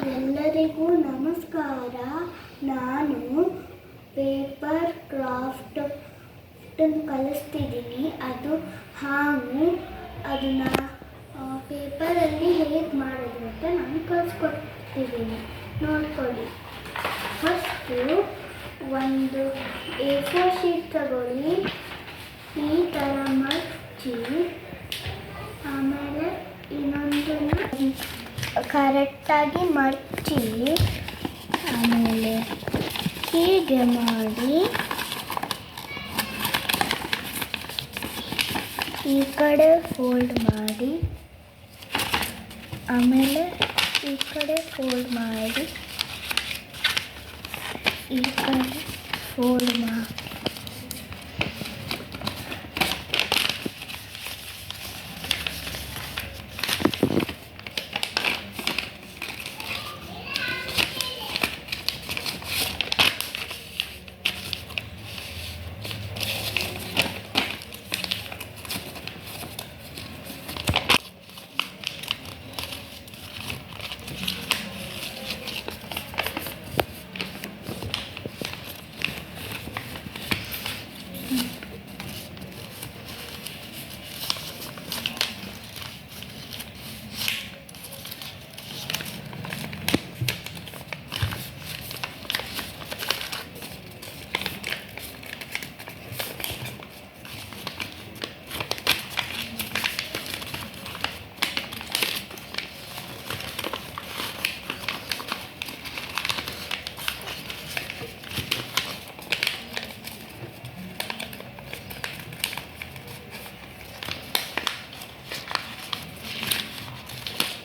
ಎಲ್ಲರಿಗೂ ನಮಸ್ಕಾರ. ನಾನು ಪೇಪರ್ ಕ್ರಾಫ್ಟ್ ಕಲಿಸ್ತಿದ್ದೀನಿ. ಅದು ಹಾಗೂ ಅದನ್ನ ಪೇಪರಲ್ಲಿ ಹೇಗೆ ಮಾಡೋದು ಅಂತ ನಾನು ಕಲಿಸ್ಕೊಡ್ತಿದ್ದೀನಿ. ನೋಡ್ಕೊಳ್ಳಿ. ಫಸ್ಟು ಒಂದು ಫೋರ್ ಶೀಟ್ ತಗೊಳ್ಳಿ. ಈ ಥರ ಮಚ್ಚಿ ಆಮೇಲೆ ಇನ್ನೊಂದನ್ನು ಕರೆಕ್ಟಾಗಿ ಮಡಚಿ ಆಮೇಲೆ ಹೀಗೆ ಮಾಡಿ ಈ ಕಡೆ ಫೋಲ್ಡ್ ಮಾಡಿ, ಆಮೇಲೆ ಈ ಕಡೆ ಫೋಲ್ಡ್ ಮಾಡಿ, ಈ ಕಡೆ ಫೋಲ್ಡ್ ಮಾಡಿ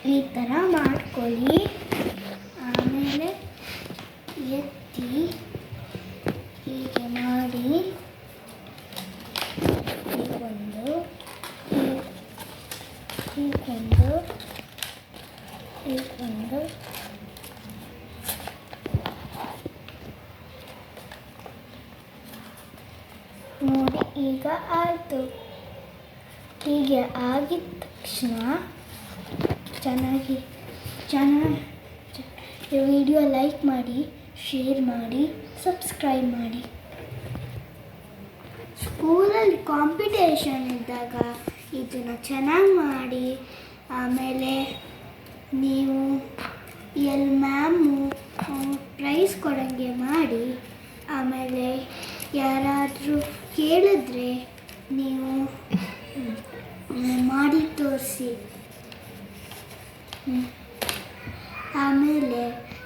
ಈ ಥರ ಮಾಡ್ಕೊಳ್ಳಿ. ಆಮೇಲೆ ಎತ್ತಿ ಹೀಗೆ ಮಾಡಿ. ಹೀ- ಹೀಗೊಂದು ಹೀಗೊಂದು. ನೋಡಿ, ಈಗ ಆಯಿತು. ಹೀಗೆ ಆಗಿದ ತಕ್ಷಣ ಚೆನ್ನಾಗಿ ಚೆನ್ನಾಗಿ ವಿಡಿಯೋ ಲೈಕ್ ಮಾಡಿ, ಶೇರ್ ಮಾಡಿ, ಸಬ್ಸ್ಕ್ರೈಬ್ ಮಾಡಿ. ಸ್ಕೂಲಲ್ಲಿ ಕಾಂಪಿಟೇಷನ್ ಇದ್ದಾಗ ಇದನ್ನು ಚೆನ್ನಾಗಿ ಮಾಡಿ, ಆಮೇಲೆ ನೀವು ಎಲ್ಲಿ ಮ್ಯಾಮು ಪ್ರೈಸ್ ಕೊಡೋಂಗೆ ಮಾಡಿ, ಆಮೇಲೆ ಯಾರಾದರೂ ಕೇಳಿದ್ರೆ ನೀವು ಮಾಡಿ ತೋರಿಸಿ. ಆಮೇಲೆ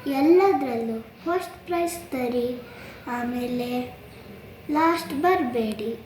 ಎಲ್ಲದರಲ್ಲೂ ಫಸ್ಟ್ ಪ್ರೈಸ್ ತರಿ. ಆಮೇಲೆ ಲಾಸ್ಟ್ ಬರಬೇಡಿ.